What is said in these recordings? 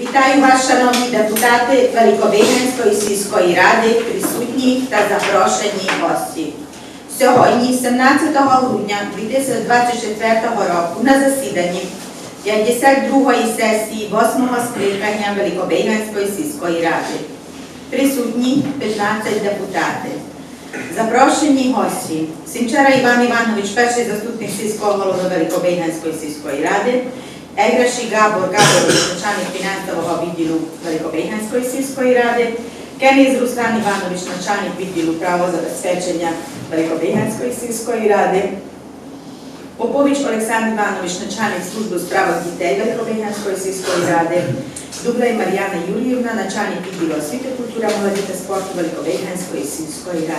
Вітаю вас, шановні депутати Великобийнянської сільської ради, присутні та запрошені гості. Сьогодні, 17 грудня 2024 року, на засіданні 52-ї сесії 8-го скликання Великобийнянської сільської ради. Присутні 15 депутатів. Запрошені гості. Сімчара Іван Іванович, перший заступник сільського голови Великобийнянської сільської ради, Еграші Габор Габорович, начальник фінансового відділу Великобийнянської сільської ради, Кеніс Руслан Іванович, начальник відділу правозабезпечення Великобийнянської сільської ради, Попович Олександр Іванович, начальник служби у справах дітей Великобийнянської сільської ради, Дублей Мар'яна Юріївна, начальник відділу освіти, культури, молоді та спорту Великобийнянської сільської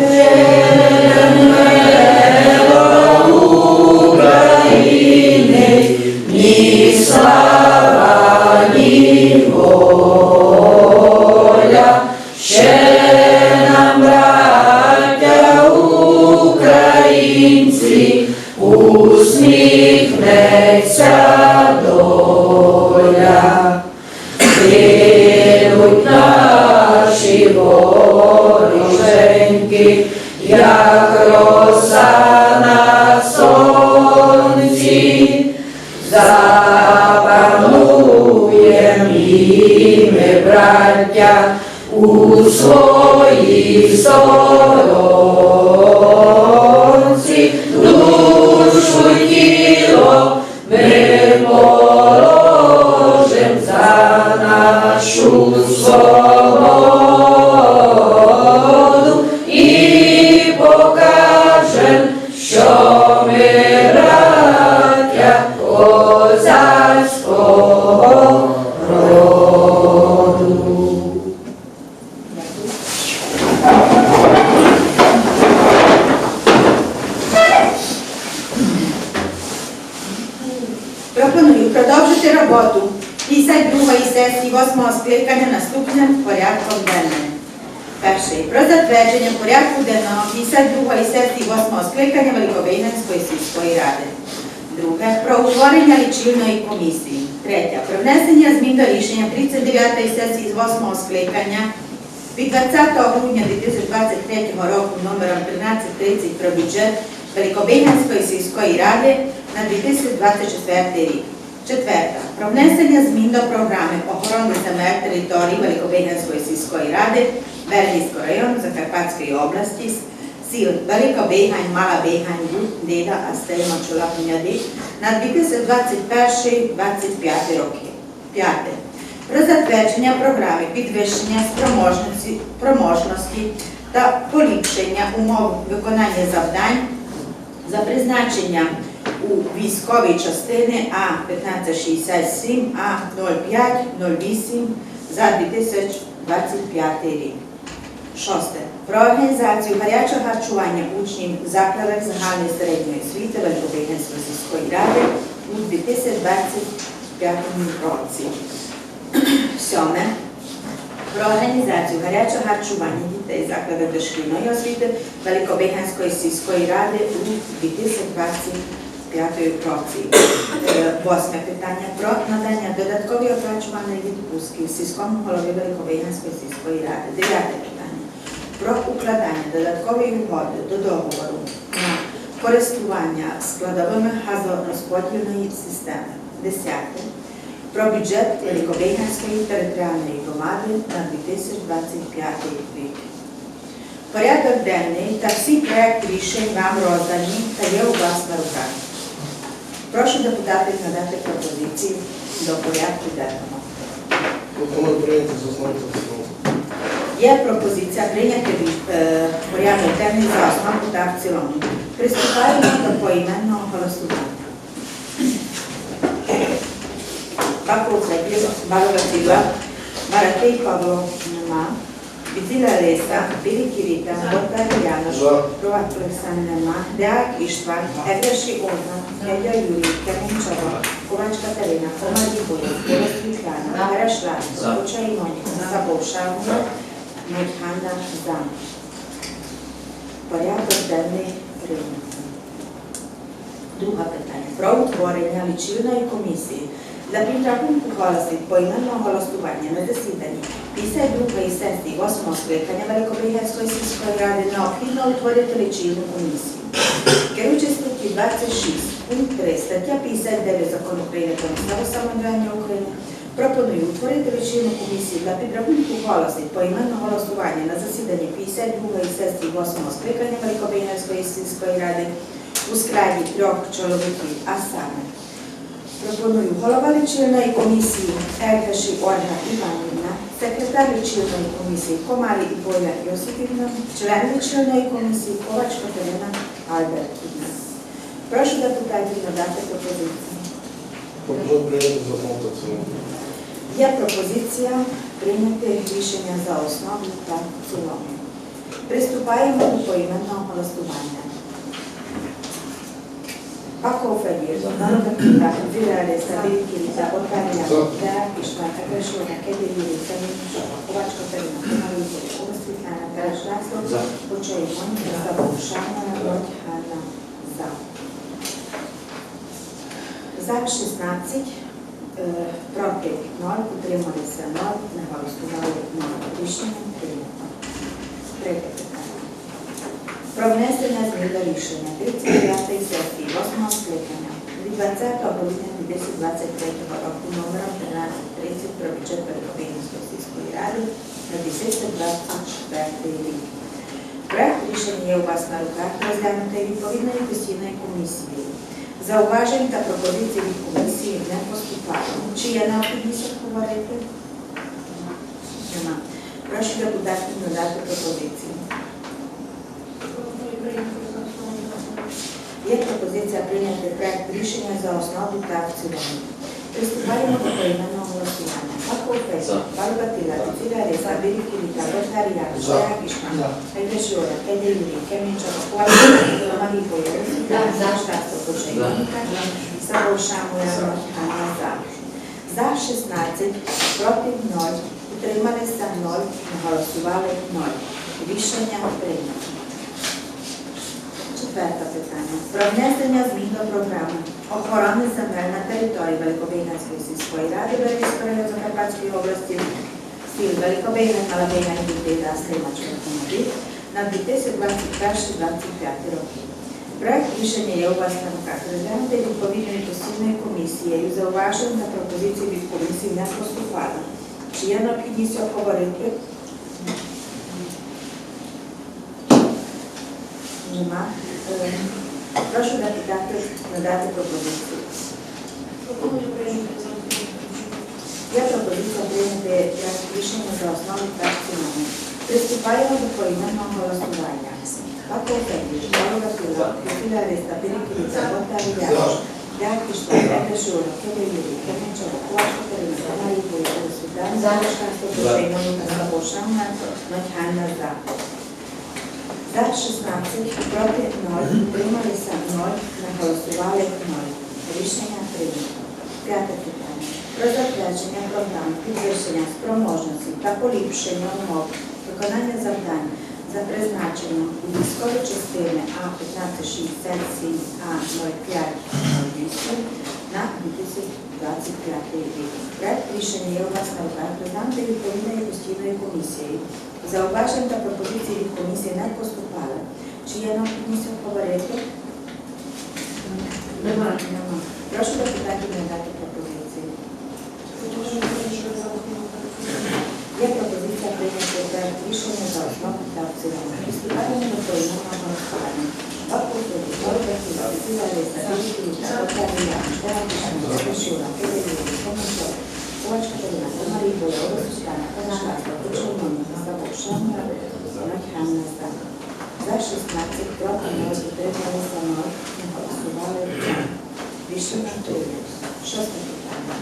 Yeah. Ради. Та вітаю старости сіл. Прошу гімн. Пропоную 8-го скликання наступним порядком денним. Перший. Про затвердження порядку денного 52-ї сесії 8-го скликання Великобийнянської сільської ради. Друге. Про утворення лічильної комісії. Третє. Про внесення змін до рішення 39-ї сесії 8-го скликання від 20 грудня 2023 року номером 1330 про бюджет Великобийнянської сільської ради на 2024 рік. Четверта. Про внесення змін до програми охорони земель території Великобийнянської сільської ради Вернівського району Закарпатської області сіл Велика Бейгань, Мала Бейгань, Гуд, Деда, Астей, Мочула, Пуняди на 2021-2025 роки. П'яте. Про затвердження програми підвищення спроможності, спроможності та поліпшення умов виконання завдань за призначенням у військовій частини А-1567, А-0508 за 2025 рік. Шосте. Про організацію гарячого харчування учнів закладах загальної середньої освіти Великобританської сільської ради у 2025 році. Сьоме. Про організацію гарячого харчування дітей в закладах дошкільної освіти Великобританської сільської ради у 2025 році. Е, Восьме питання про надання додаткової оплачуваної відпустки сільському голові Великобританської сільської ради. Дев'яте питання про укладання додаткової угоди до договору на користування складовими газорозподільної системи. Десяте. Про бюджет Великобританської територіальної громади на 2025 рік. Порядок денний та всі проекти рішень вам роздані та є у вас на руках. Прошу депутатів надати пропозиції до порядку денного. Пропоную прийняти за основу та в цілому. Є пропозиція прийняти е, порядок денний за основу та в цілому. Приступаємо до поіменного голосування. Баков Сергій, Балова Сіла, Маратей Павло, нема. Біціла Леса, Білі Кіріта, Ботар Янош, За. Проват Олександр нема, Деак Іштван, Егерші Ольга, Гедя Юрій, Каменчова, Ковач Катерина, Комар Дібоєв, Борис Світлана, Гараш Ларко, Почай Моніка, Сабов Шавна, Мельханда Зам. денний прийнято. Друге питання. Про утворення лічильної комісії для підрахунку голосів поіменного голосування на засіданні 52-ї сесії 8 скликання Великобригянської сільської ради необхідно утворити лічильну комісію. Керуючи статті 26, пункт 3, стаття 59 Закону України про місцеве самоврядування України, пропоную утворити лічильну комісію для підрахунку голосів поіменного голосування на засіданні 52-ї сесії 8 скликання Великобригянської сільської ради у складі трьох чоловіків, а саме Пропоную голова лічильної комісії Еркаші Ольга Іванівна, секретар лічильної комісії Комарі Ібоя Йосипівна, член лічильної комісії Ковач Катерина Альбертівна. Прошу депутатів надати. Пропоную прийняти за цілому. Є пропозиція прийняти рішення за основу та цілому. Приступаємо до поіменного голосування. Пако Федір, Народа Кіра, Віляли, Сабір Кіріта, Отарія, За. Деа Кішма, Кагрешова, Кеди Юрій, Камінчова, Ковач Катерина, Комарій, Ова Світлана, Карашласло, За. Почай Моніка, Забушана, Родь Ганна, За. За 16, е, проти 0, утрималися 0, не голосували 0. Рішення прийнято. Третє. Про внесення змін до рішення 39 сесії 8 скликання від 20 грудня 2023 року номером 1330 про бюджет Великобійницької сільської ради на 2024 рік. Проект рішення є у вас на руках розглянутий відповідною постійною комісією. Зауважень та пропозицій від комісії не поступало. Чи є необхідність говорити? Нема. Прошу депутатів надати пропозиції. Є пропозиція прийняти проект рішення за основу та в цілому. Приступаємо до поіменного голосування. Паков Барбатила, Тетіля Реса, Білі Кіліта, Ротарія, За. Шая Кішман, Кайдешора, Кайделюрі, Кемінчава, Маріполя, За. Штатство Почайника, Савошамуя, Анна За. За 16, проти 0, утрималися 0, не голосували 0. Рішення прийнято. Четверте питання. Про внесення змін до програми охорони земель на території Великобійганської сільської ради Березької Закарпатської області, сіл Великобійна, Малабійна і Будида, Слимачка, Комоді на 2021-2025 роки. Проект рішення є у вас на руках. Розглянути відповідною постійною комісією. Зауважень та пропозицій від комісії не поступало. Чи є необхідність обговорити? Нема. Е, Прошу депутатів надати пропозицію. Є пропозиція прийняти рішення за основу та цілому. Приступаємо до поіменного голосування. Пако Федіч, Павло Васила, Василя Реста, Перекриця, Ботарія, Дякий Штат, Дякишура, Кевелюрі, Кемінчова, Кулашка Карина, Тамарі Бойко, Світлана, Залишка, Стопошейна, Забошана, Матьхана, За. За 16, проти 0, утрималися 0, не голосували 0. Рішення прийнято. П'яте питання. Про затвердження програм підвищення спроможності та поліпшення умов виконання завдань за призначенням у військовій частини А1567 А0508 на 2025 рік. Проект рішення є у вас на руках розглянути відповідною постійною комісією. Зауважень та пропозицій від комісії не поступали. Чи є необхідність обговорити? Немає. Нема. Прошу депутатів надати пропозиції. Є пропозиція прийняти проект рішення за основу та в цілому. Приступаємо до поіменного голосування. Бакути, Ольга Кіла, Кирилів, Савок, Шамра, Матьханна, За. За 16, років 0, утрималися 0, не голосували 2. Рішення прийнято. Шосте питання.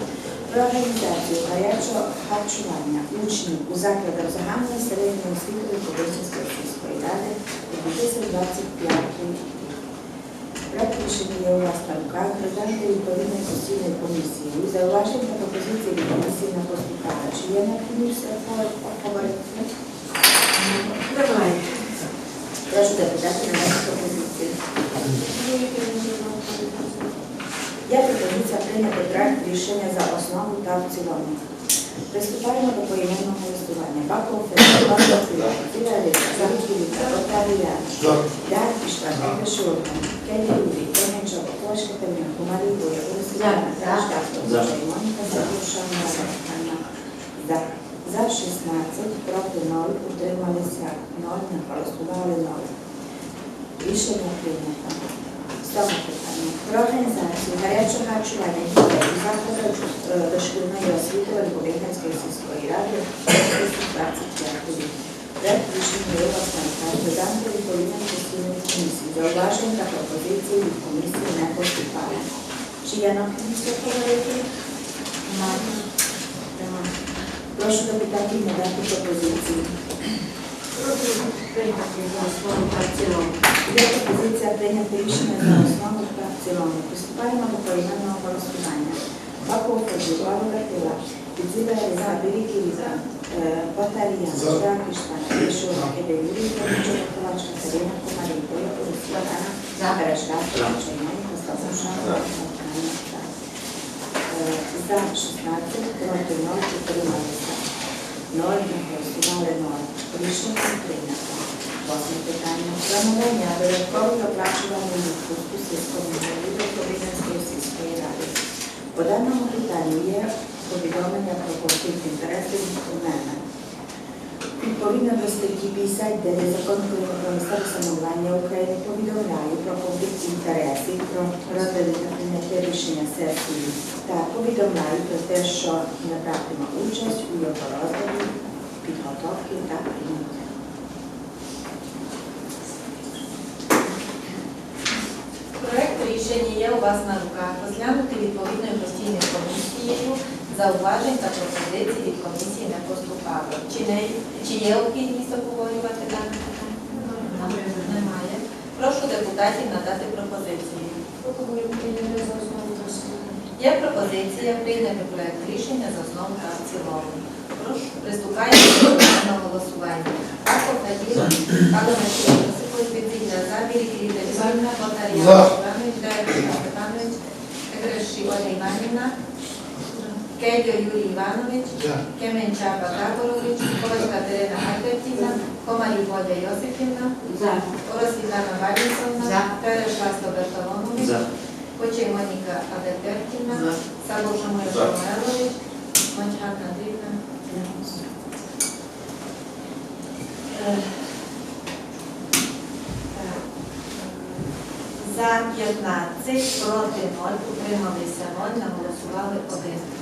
Про організацію гарячого харчування учнів у закладах загальної середньої освіти Великобринської сільської ради у 2025 рік. Проект рішення є у вас на руках, розглянути відповідної постійної комісії. Зауважень та пропозиції від на поступала. Чи є необхідність обговорити? Немає. Прошу депутатів надати пропозицію. Є пропозиція прийняти проект рішення за основу та в цілому. Приступаємо до поіменного голосування. Баков, За. Дякішта, Кайдашурка, Кайдаюрі, Кайменчов, Кошка, Тамін, Кумарій, Урсуляна, Рашкавто, Моніка, Сабуша, Анна. За. За 16, проти 0, утрималися 0, не голосували 0. Рішення прийнято. Сьоме питання. Про організацію гарячого харчування дітей у закладах е, дошкільної освіти Великобританської сільської ради 2025 рік. Проект рішення є власне додати відповідної постійної комісії. Зауважень та пропозиції від комісії не поступали. Чи є необхідність поговорити? Немає. Немає. Прошу депутатів надати пропозиції прийняти за основу та в цілому. Є пропозиція прийняти рішення за основу та в цілому. Приступаємо до поіменного розпитання. Баков Фадзіва, Вакатила, Підзіва за Біліки Віза, Батальйон, Жакішна, Пішова, Кедевірі, Чорна Калачка, Каріна, Комарінко, Яковська, Загарешка, Чорна, Костаса, Шарова, Калачка, за 16, проти 0, 14. Lord Signore nostro, riusciti prima, vostro питання, замовлення додатково доплачувану відпустку сільському відповідно сільської ради. По даному питанню є повідомлення про конфлікт інтересів у мене. Відповідно до статті 59 Закону про місцеве самоврядування України повідомляю про конфлікт інтересів, про розгляд та прийняття рішення сесії та повідомляю про те, що не братиме участь у його розгляді, підготовці та прийняття. Проект рішення є у вас на руках. Розглянути відповідною постійною комісією. Зауважень та пропозицій від комісії не поступало. Чи, не, чи є необхідність обговорювати дане питання? Немає. Прошу депутатів надати пропозиції. Є пропозиція прийняти проект рішення за основу та в цілому. Прошу, приступаємо до голосування. Аков Фаділ, Каломачів, Осипович Підзілля, Забір, Кирилля, Іванна, Потарія, За. Іванович, Дайко, Степанович, Ольга Іванівна, Кедьо Юрій Іванович, За. Кеменчака Григорович, Ковач Катерина Альбертівна, Комарій Водя Йосипівна. Орос Світлана Валісовна. Переш Ласло Бертоломович, За. Почей Моніка Адельбертівна, Моя За. Самойлович, Мончак Андрівна. За 15, проти 0, утрималися 0, не голосували 1.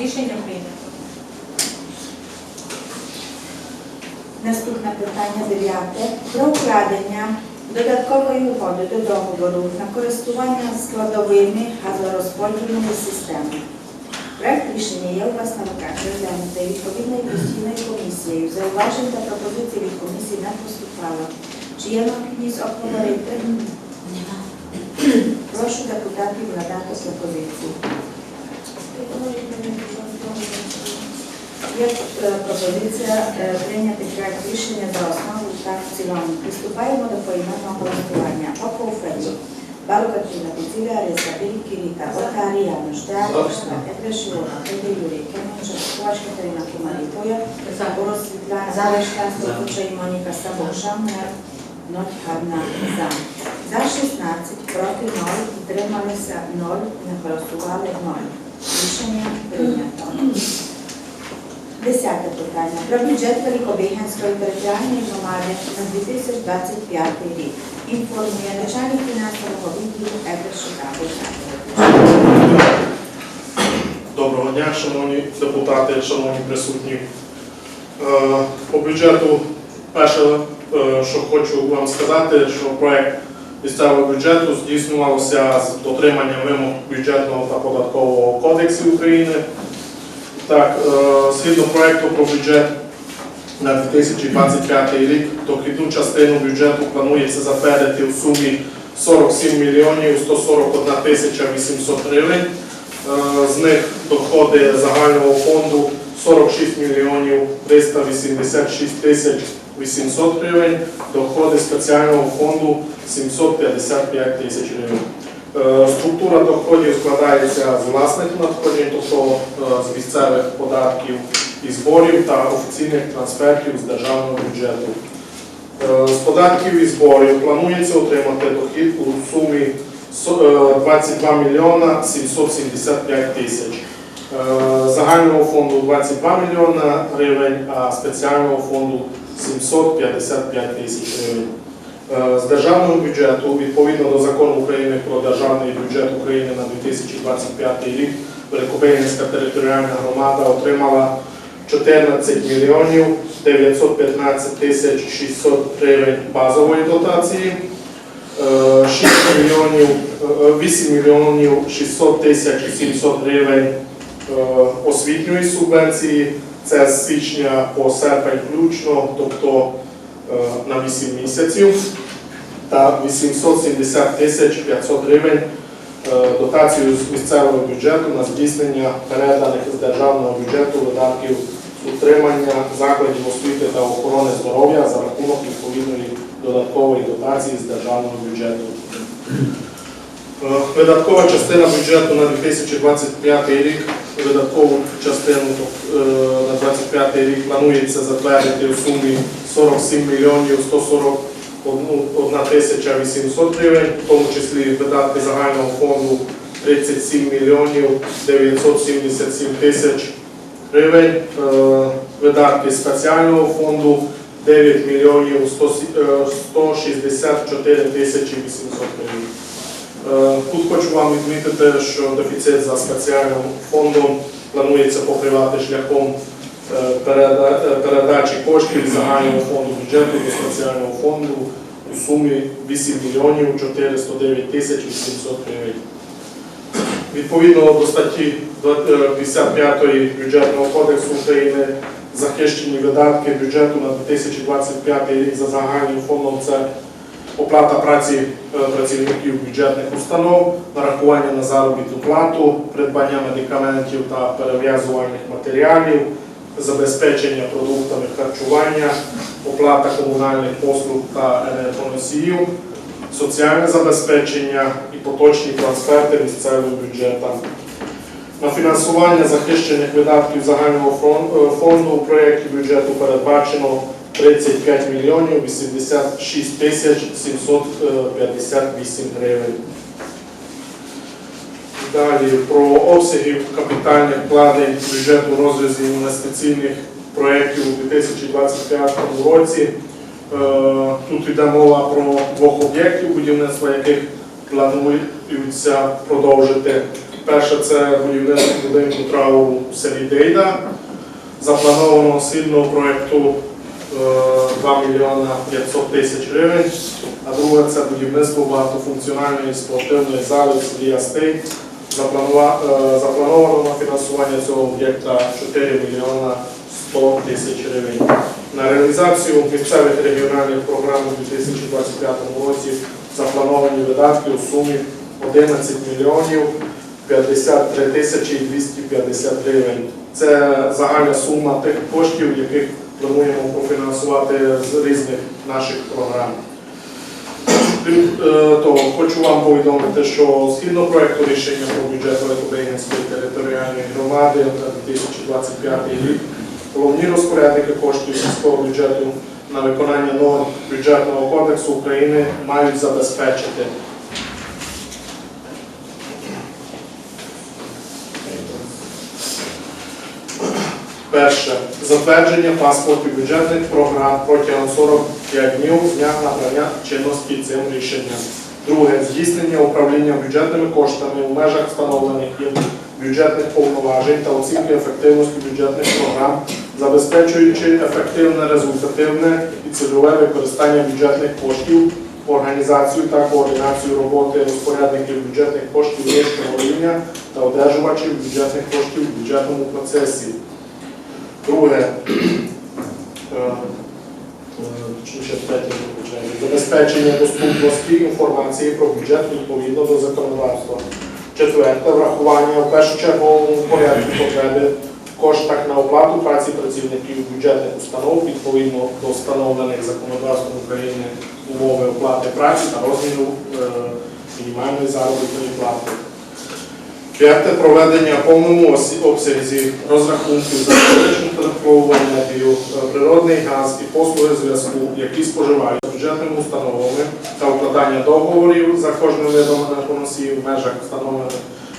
Рішення прийнято. Наступне питання дев'яте. Про укладення додаткової угоди до договору на користування складовими газорозподільної системи. Проект рішення є у вас на руках розглянути відповідною постійною комісією. Зауважень та пропозицій від комісії не поступало. Чи є необхідність обговорити? Прошу депутатів надати пропозиції. je e, propozicija e, prenijeti projekt mišljenja za osnovu pristupajmo do poimanog glasovanja. Oko Uferđu, Balogardina, Bicigarje, Sabili, Kirita, Otari, Javno, Štrajništa, Ebrešilo, Ede, Jurije, Kemenča, Kovačka, Terina, Kumaripoja, Zagoros, Stokuća i Monika Sabošamner, Nothavna, Zam. Za 16 protiv 0 i se 0, na glasovali 0. Рішення прийнято. Десяте питання. Про бюджет Великобігенської територіальної громади на 2025 рік. Інформує начальник фінансового відділу Егор Доброго дня, шановні депутати, шановні присутні. Е, По бюджету перше, е, що хочу вам сказати, що проект місцевого бюджету здійснювався з дотриманням вимог бюджетного та податкового кодексів України. Так, е, згідно проекту про бюджет на 2025 рік, дохідну частину бюджету планується затвердити в сумі 47 мільйонів 141 тисяча 800 гривень. Е, З них доходи загального фонду 46 мільйонів 386 тисяч 800 гривень, доходи спеціального фонду 755 тисяч гривень. Е, Структура доходів складається з власних надходжень, тобто з місцевих податків і зборів та офіційних трансфертів з державного бюджету. Е, З податків і зборів планується отримати дохід у сумі е, 22 мільйона 775 тисяч. Загального фонду 22 мільйона гривень, а спеціального фонду 755 тисяч гривень. Е, З державного бюджету, відповідно до закону України про державний бюджет України на 2025 рік, Великобильницька територіальна громада отримала 14 мільйонів 915 тисяч 600 гривень базової дотації, е, 6 мільйонів, е, 8 мільйонів 600 тисяч 700 гривень е, освітньої субвенції. Це з січня по серпень включно, тобто е, на 8 місяців, та 870 тисяч 500 гривень е, дотацію з місцевого бюджету на здійснення переданих з державного бюджету видатків утримання закладів освіти та охорони здоров'я за рахунок відповідної додаткової дотації з державного бюджету. Е, Видаткова частина бюджету на 2025 рік, видаткову частину е, на 2025 рік планується затвердити у сумі 47 мільйонів 141 тисяча 800 гривень, в тому числі видатки загального фонду 37 мільйонів 977 тисяч гривень, е, видатки спеціального фонду 9 мільйонів 100 е, 164 тисячі 800 гривень. Е, Тут хочу вам відмітити, що дефіцит за спеціальним фондом планується покривати шляхом е, е, передачі коштів загального фонду бюджету до спеціального фонду у сумі 8 мільйонів 409 тисяч 800 гривень. Відповідно до статті 55 бюджетного кодексу України захищені видатки бюджету на 2025 рік за загальним фондом це оплата праці е, працівників бюджетних установ, нарахування на заробітну плату, придбання медикаментів та перев'язувальних матеріалів, забезпечення продуктами харчування, оплата комунальних послуг та енергоносіїв, соціальне забезпечення і поточні трансферти місцевим бюджетам. На фінансування захищених видатків загального е, фонду у проєкті бюджету передбачено 35 мільйонів 86 тисяч 758 гривень. Далі про обсяги капітальних вкладень бюджету розрізі інвестиційних проєктів у 2025 році. Е, Тут йде мова про двох об'єктів будівництва, яких планується продовжити. Перше це будівництво будинку трауру в селі Дейда. Заплановано сильного проєкту е, 2 мільйона 500 тисяч гривень, а друге це будівництво багатофункціональної спортивної зали в селі Астей. Е, Заплановано на фінансування цього об'єкта 4 мільйона 100 тисяч гривень. На реалізацію місцевих регіональних програм у 2025 році заплановані видатки у сумі 11 мільйонів 53 тисячі 250 гривень. Це загальна сума тих коштів, яких плануємо профінансувати з різних наших програм. Крім е, того, хочу вам повідомити, що згідно проекту рішення про бюджет Великобринянської територіальної громади на 2025 рік, головні розпорядники коштів міського бюджету на виконання норм бюджетного кодексу України мають забезпечити Перше. Затвердження паспортів бюджетних програм протягом 45 днів з дня набрання чинності цим рішенням. Друге. Здійснення управління бюджетними коштами у межах встановлених їм бюджетних повноважень та оцінки ефективності бюджетних програм, забезпечуючи ефективне, результативне і цільове використання бюджетних коштів, організацію та координацію роботи розпорядників бюджетних коштів нижчого рівня та одержувачів бюджетних коштів в бюджетному процесі. Друге, е, забезпечення доступності інформації про бюджет відповідно до законодавства. Четверте, врахування в першочерговому порядку потреби в коштах на оплату праці працівників бюджетних установ відповідно до встановлених законодавством України умови оплати праці та розміру е, мінімальної заробітної плати. П'яте проведення повному обсязі розрахунків за та теплову енергію, е, природний газ і послуги зв'язку, які споживають бюджетними установами та укладання договорів за кожним видом енергоносіїв в межах встановлених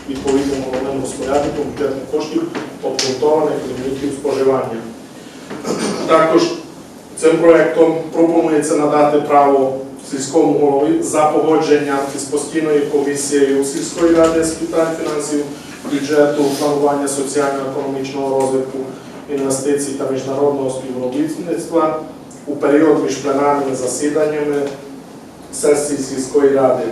відповідним головним розпорядником бюджетних коштів обґрунтованих лімітів споживання. Також цим проектом пропонується надати право сільському голові за погодження із постійною комісією сільської ради з питань фінансів, бюджету, планування соціально-економічного розвитку, інвестицій та міжнародного співробітництва у період між пленарними засіданнями сесії сільської ради.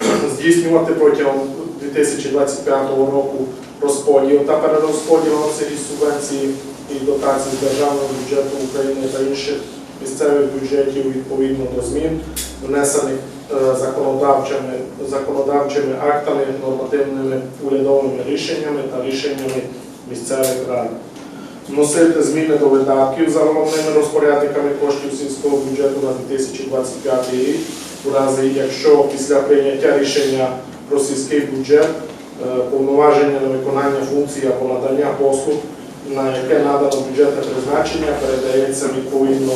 Здійснювати протягом 2025 року розподіл та перерозподіл обсягів субвенції і дотацій державного бюджету України та інших місцевих бюджетів відповідно до змін, внесених е, законодавчими, законодавчими актами, нормативними урядовими рішеннями та рішеннями місцевих рад. Вносити зміни до видатків за головними розпорядниками коштів сільського бюджету на 2025 рік, у разі якщо після прийняття рішення про сільський бюджет е, повноваження на виконання функцій або надання послуг, на яке надано бюджетне призначення, передається відповідно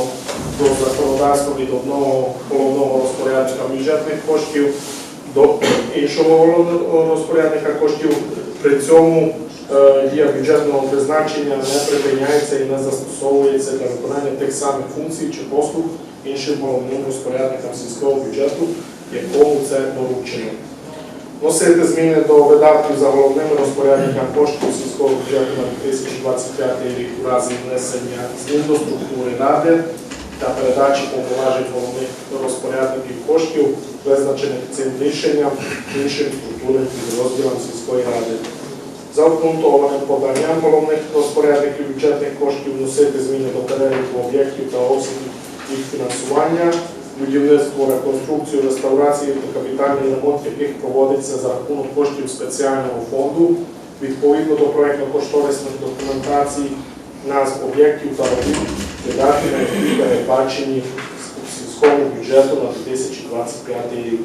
до законодавства від одного головного розпорядника бюджетних коштів до іншого розпорядника коштів. При цьому е, дія бюджетного призначення не припиняється і не застосовується для виконання тих самих функцій чи послуг іншим головним розпорядникам сільського бюджету, якому це доручено. Вносити зміни до видатків за головними розпорядниками коштів сільського бюджету на 2025 рік у разі внесення змін до структури ради та передачі повноважень головних розпорядників коштів, визначених цим рішенням іншим структурним підрозділам сільської ради. За обґрунтованим поданням головних розпорядників бюджетних коштів вносити зміни до переліку об'єктів та обсягів їх фінансування, будівництво, реконструкцію, реставрацію та капітальний ремонт, яких проводиться за рахунок коштів спеціального фонду, відповідно до проєктно-кошторисних документацій, назв об'єктів та робіт, видатки, які передбачені сільському бюджету на 2025 рік.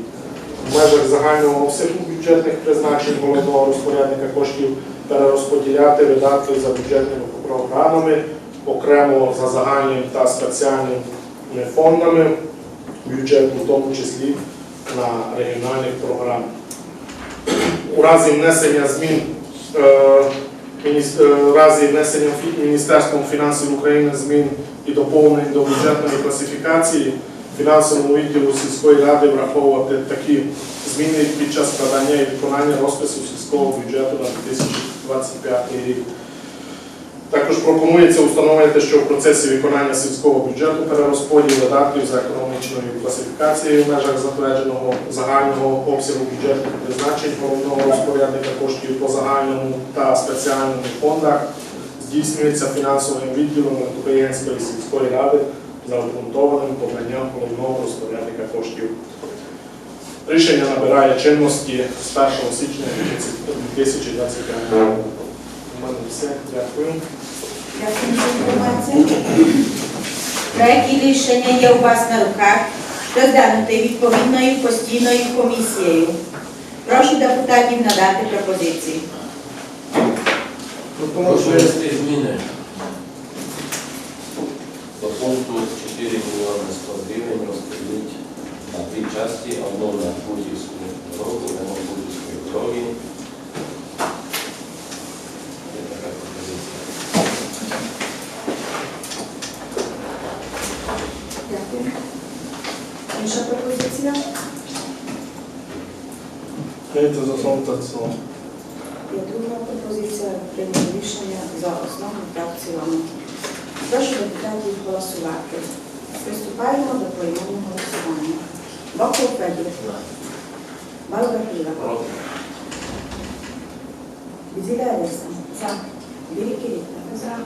В межах загального обсягу бюджетних призначень головного розпорядника коштів перерозподіляти видатки за бюджетними програмами окремо за загальним та спеціальними фондами бюджету, в тому числі на регіональних програмах. У разі внесення змін в разі внесення Міністерством фінансів України змін і доповнень до бюджетної класифікації фінансовому відділу сільської ради враховувати такі зміни під час складання і виконання розпису сільського бюджету на 2025 рік. Також пропонується установити, що в процесі виконання сільського бюджету перерозподіл видатків за економічною класифікацією в межах затвердженого загального обсягу бюджетних призначень головного розпорядника коштів по загальному та спеціальному фондах здійснюється фінансовим відділом Української сільської ради за обґрунтованим поданням головного розпорядника коштів. Рішення набирає чинності з 1 січня 2025 року. Мене все. Дякую. Дякую за інформацію. Проект рішення є у вас на руках, розглянутий відповідною постійною комісією. Прошу депутатів надати пропозиції. Прошу внести зміни до пункту 4 мільйони 100 гривень розподілити на дві частини, одну на Бутівську дорогу, ремонт Бутівської дороги. Є така пропозиція. Дякую. Інша пропозиція? Прийняти за основу та в цілому. Є друга пропозиція прийняти рішення за основу та в цілому. Прошу депутатів голосувати. Приступаємо до поіменного голосування. Боков Федір. Балгахіла. Бізіля Леся. За. Білі Кирилла. За.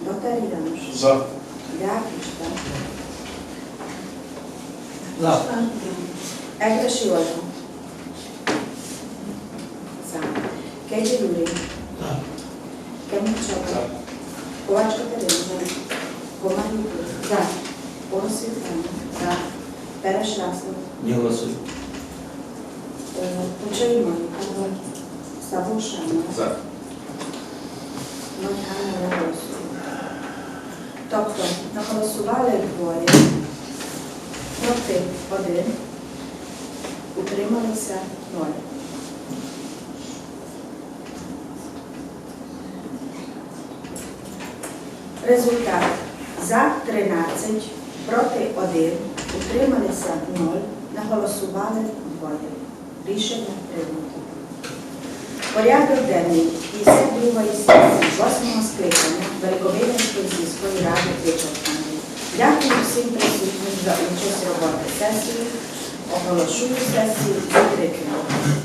Дотар Януш. За. Дякишта. За. Егра Шиоза. За. Кеджі Юрій. Ковач Катерина. За. За. Переш László. Не голосуй. Е, Почай Моніка. За. Не голосує. Тобто наголосували двоє, проти один, утрималися ноль. Результат за 13, проти 1, утрималися 0, наголосували двоє. Рішення прийнято. Порядок денний 52 сесії 8 скликання Великовинської сільської ради вичерпаний. Дякую всім присутнім за участь роботи сесії. Оголошую сесію закритою.